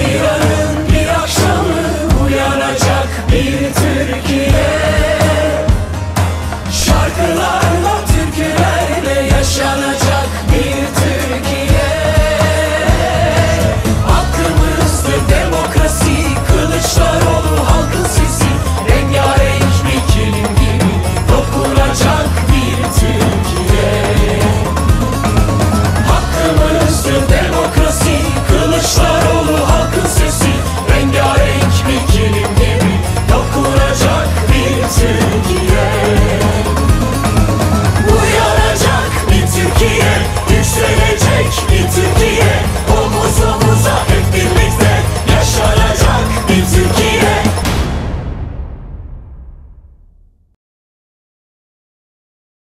Haziran'ın bir akşamı uyanacak bir Türkiye. Şarkılarla